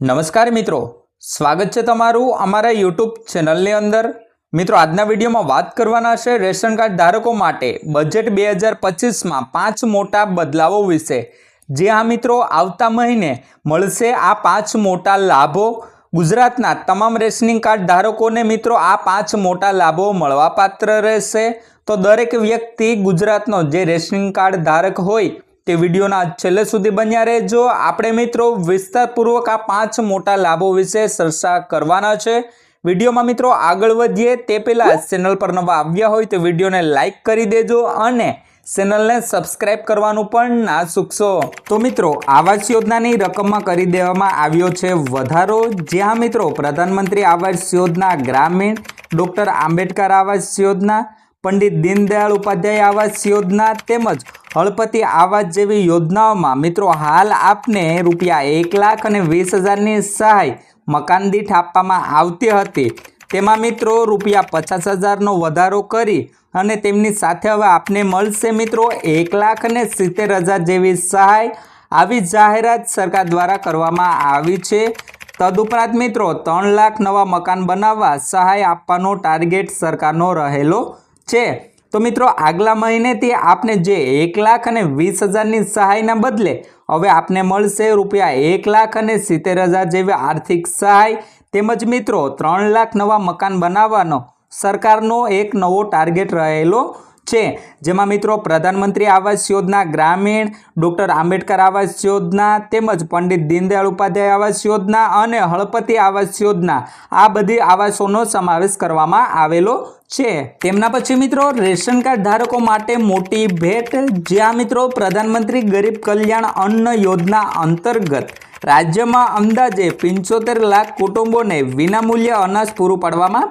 નમસ્કાર મિત્રો. સ્વાગત છે તમારું અમારા યુટ્યુબ ચેનલની અંદર. મિત્રો, આજના વિડીયોમાં વાત કરવાના છે રેશન કાર્ડ ધારકો માટે બજેટ બે હજાર પચીસમાં પાંચ મોટા બદલાવો વિશે. જે આ મિત્રો, આવતા મહિને મળશે આ પાંચ મોટા લાભો. ગુજરાતના તમામ રેશનિંગ કાર્ડ ધારકોને મિત્રો, આ પાંચ મોટા લાભો મળવાપાત્ર રહેશે. તો દરેક વ્યક્તિ ગુજરાતનો જે રેશનિંગ કાર્ડ ધારક હોય તે વિડીયોના છેલ્લે સુધી બન્યા રહેજો. આપણે મિત્રો વિસ્તારપૂર્વક આ પાંચ મોટા લાભો વિશે ચર્ચા કરવાના છે. વિડીયોમાં મિત્રો આગળ વધીએ. તે પહેલાં ચેનલ પર નવા આવ્યા હોય તો વિડીયોને લાઇક કરી દેજો અને ચેનલને સબસ્ક્રાઇબ કરવાનું પણ ના ચૂકશો તો મિત્રો આવાસ યોજનાની રકમમાં કરી દેવામાં આવ્યો છે વધારો. જ્યાં મિત્રો પ્રધાનમંત્રી આવાસ યોજના ગ્રામીણ ડૉક્ટર આંબેડકર આવાસ યોજના પંડિત દીનદયાળ ઉપાધ્યાય આવાસ યોજના તેમજ હળપતિ આવાસ જેવી યોજનાઓમાં મિત્રો હાલ આપને રૂપિયા એક લાખ અને વીસ હજારની સહાય મકાન દીઠ આપવામાં આવતી હતી. તેમાં મિત્રો રૂપિયા પચાસ હજારનો વધારો કરી અને તેમની સાથે હવે આપને મળશે મિત્રો એક લાખ અને સિત્તેર હજાર જેવી સહાય આવી જાહેરાત સરકાર દ્વારા કરવામાં આવી છે. તદુપરાંત મિત્રો ત્રણ લાખ નવા મકાન બનાવવા સહાય આપવાનો ટાર્ગેટ સરકારનો રહેલો છે. તો મિત્રો, આગલા મહિનેથી આપને જે એક લાખ અને વીસ હજારની સહાયના બદલે હવે આપને મળશે રૂપિયા એક લાખ અને સિત્તેર હજાર જેવી આર્થિક સહાય. તેમજ મિત્રો, ત્રણ લાખ નવા મકાન બનાવવાનો સરકારનો એક નવો ટાર્ગેટ રહેલો છે. જેમાં મિત્રો પ્રધાનમંત્રી આવાસ યોજના, ગ્રામીણ ડૉક્ટર આંબેડકર આવાસ યોજના, તેમજ પંડિત દીનદયાળ ઉપાધ્યાય આવાસ યોજના અને હળપતિ આવાસ યોજના. આ બધી આવાસોનો સમાવેશ કરવામાં આવેલો છે. તેમના પછી મિત્રો રેશન કાર્ડ ધારકો માટે મોટી ભેટ. જ્યાં મિત્રો પ્રધાનમંત્રી ગરીબ કલ્યાણ અન્ન યોજના અંતર્ગત રાજ્યમાં અંદાજે પંચોતેર લાખ કુટુંબોને વિનામૂલ્ય અનાજ પૂરું પાડવામાં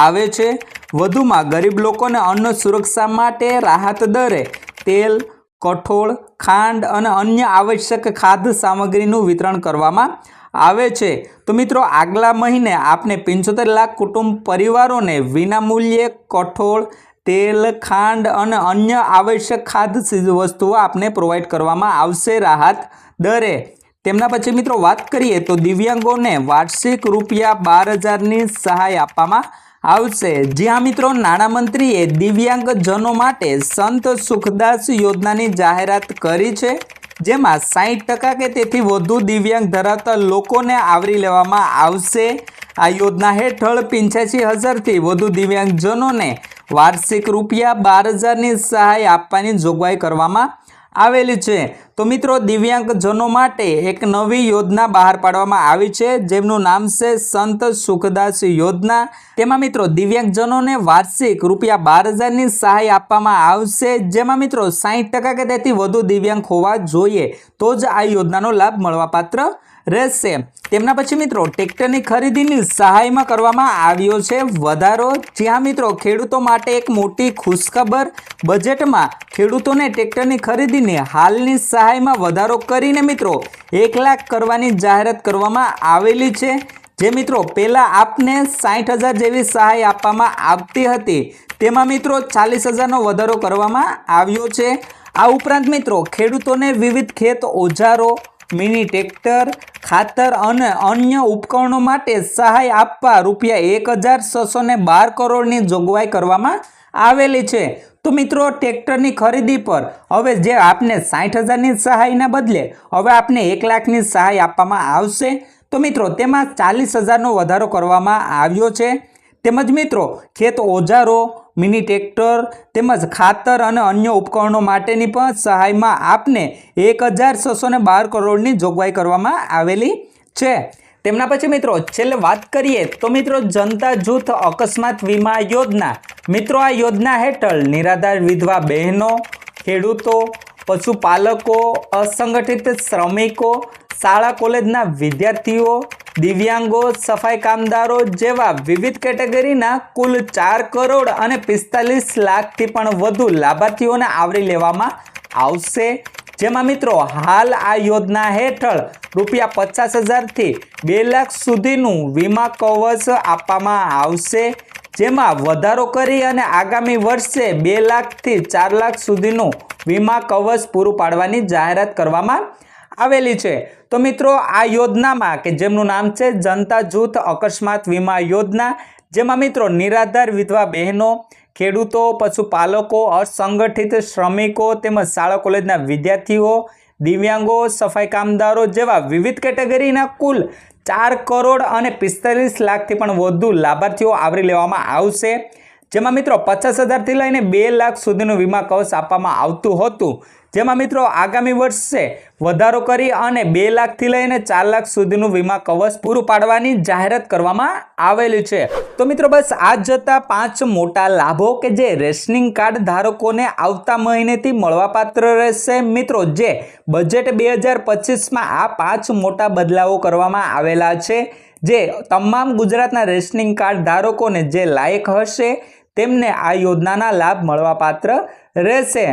આવે છે. વધુમાં ગરીબ લોકોને અન્ન સુરક્ષા માટે રાહત દરે તેલ, કઠોળ, ખાંડ અને અન્ય આવશ્યક ખાદ્ય સામગ્રીનું વિતરણ કરવામાં આવે છે. તો મિત્રો, આગલા મહિને આપને પંચોતેર લાખ કુટુંબ પરિવારોને વિનામૂલ્યે કઠોળ, તેલ, ખાંડ અને અન્ય આવશ્યક ખાદ્ય વસ્તુઓ આપને પ્રોવાઈડ કરવામાં આવશે રાહત દરે. તેમના પછી મિત્રો, વાત કરીએ તો દિવ્યાંગોને વાર્ષિક રૂપિયા બાર હજારની સહાય આપવામાં આવશે. જ્યાં મિત્રો નાણામંત્રીએ દિવ્યાંગજનો માટે સંત સુખદાસ યોજનાની જાહેરાત કરી છે, જેમાં સાહીઠ ટકા કે તેથી વધુ દિવ્યાંગ ધરાવતા લોકોને આવરી લેવામાં આવશે. આ યોજના હેઠળ પંચ્યાસી હજારથી વધુ દિવ્યાંગજનોને વાર્ષિક રૂપિયા બાર હજારની સહાય આપવાની જોગવાઈ કરવામાં આવેલી છે. તો મિત્રો, દિવ્યાંગજનો માટે એક નવી યોજના બહાર પાડવામાં આવી છે. જેમનું નામ છે સંત સુખદાસ યોજના. તેમાં મિત્રો, દિવ્યાંગજનોને વાર્ષિક રૂપિયા બાર હજારની સહાય આપવામાં આવશે. જેમાં મિત્રો, સાહીઠ ટકા કે તેથી વધુ દિવ્યાંગ હોવા જોઈએ. તો જ આ યોજનાનો લાભ મળવાપાત્ર રહેશે. તેમના પછી મિત્રો, ટ્રેક્ટરની ખરીદીની સહાયમાં કરવામાં આવ્યો છે વધારો. જ્યાં મિત્રો, ખેડૂતો માટે એક મોટી ખુશખબર. બજેટમાં ખેડૂતોને ટ્રેક્ટરની ખરીદીની હાલની સહાયમાં વધારો કરીને મિત્રો એક લાખ કરવાની જાહેરાત કરવામાં આવેલી છે. જે મિત્રો પહેલાં આપને સાઠ હજાર જેવી સહાય આપવામાં આવતી હતી. તેમાં મિત્રો ચાલીસ હજારનો વધારો કરવામાં આવ્યો છે. આ ઉપરાંત મિત્રો ખેડૂતોને વિવિધ ખેત ઓજારો, મિની ટ્રેક્ટર, ખાતર અને અન્ય ઉપકરણો માટે સહાય આપવા રૂપિયા એક હજાર છસો બાર કરોડની જોગવાઈ કરવામાં આવેલી છે. તો મિત્રો, ટ્રેક્ટરની ખરીદી પર હવે જે આપને સાઠ હજારની સહાયના બદલે હવે આપને એક લાખની સહાય આપવામાં આવશે. તો મિત્રો, તેમાં ચાલીસ હજારનો વધારો કરવામાં આવ્યો છે. તેમજ મિત્રો, ખેત ઓજારો, મિની ટ્રેક્ટર તેમજ ખાતર અને અન્ય ઉપકરણો માટેની પણ સહાયમાં આપને એક હજાર છસો બાર કરોડની જોગવાઈ કરવામાં આવેલી છે. તેમના પછી મિત્રો, છેલ્લે વાત કરીએ તો મિત્રો, જનતા જૂથ અકસ્માત વીમા યોજના મિત્રો, આ યોજના હેઠળ નિરાધાર વિધવા બહેનો, ખેડૂતો, પશુપાલકો, અસંગઠિત શ્રમિકો, શાળા કોલેજના વિદ્યાર્થીઓ, દિવ્યાંગો, સફાઈ કામદારો જેવા વિવિધ કેટેગરીના કુલ ચાર કરોડ અને પિસ્તાલીસ લાખથી પણ વધુ લાભાર્થીઓને આવરી લેવામાં આવશે. જેમાં મિત્રો, હાલ આ યોજના હેઠળ રૂપિયા પચાસ હજારથી બે લાખ સુધીનું વીમા કવચ આપવામાં આવશે. જેમાં વધારો કરી અને આગામી વર્ષે બે લાખથી ચાર લાખ સુધીનું વીમા કવચ પૂરું પાડવાની જાહેરાત કરવામાં આવેલી છે. તો મિત્રો, આ યોજનામાં કે જેમનું નામ છે જનતા જૂથ અકસ્માત વીમા યોજના, જેમાં મિત્રો નિરાધાર વિધવા બહેનો, ખેડૂતો, પશુપાલકો, અસંગઠિત શ્રમિકો તેમજ શાળા કોલેજના વિદ્યાર્થીઓ દિવ્યાંગો, સફાઈ કામદારો જેવા વિવિધ કેટેગરીના કુલ ચાર કરોડ અને પિસ્તાલીસ લાખથી પણ વધુ લાભાર્થીઓ આવરી લેવામાં આવશે. જેમાં મિત્રો પચાસ હજારથી લઈને બે લાખ સુધીનું વીમા કવચ આપવામાં આવતું હતું. જેમાં મિત્રો આગામી વર્ષે વધારો કરી અને બે લાખથી લઈને ચાર લાખ સુધીનું વીમા કવચ પૂરું પાડવાની જાહેરાત કરવામાં આવેલી છે. તો મિત્રો બસ આ જતા પાંચ મોટા લાભો કે જે રેશનિંગ કાર્ડ ધારકોને આવતા મહિનેથી મળવાપાત્ર રહેશે. મિત્રો જે બજેટ બે હજાર પચીસમાં આ પાંચ મોટા બદલાવો કરવામાં આવેલા છે, જે તમામ ગુજરાતના રેશનિંગ કાર્ડ ધારકોને જે લાયક હશે તેમને આ યોજનાના લાભ મળવાપાત્ર રહેશે.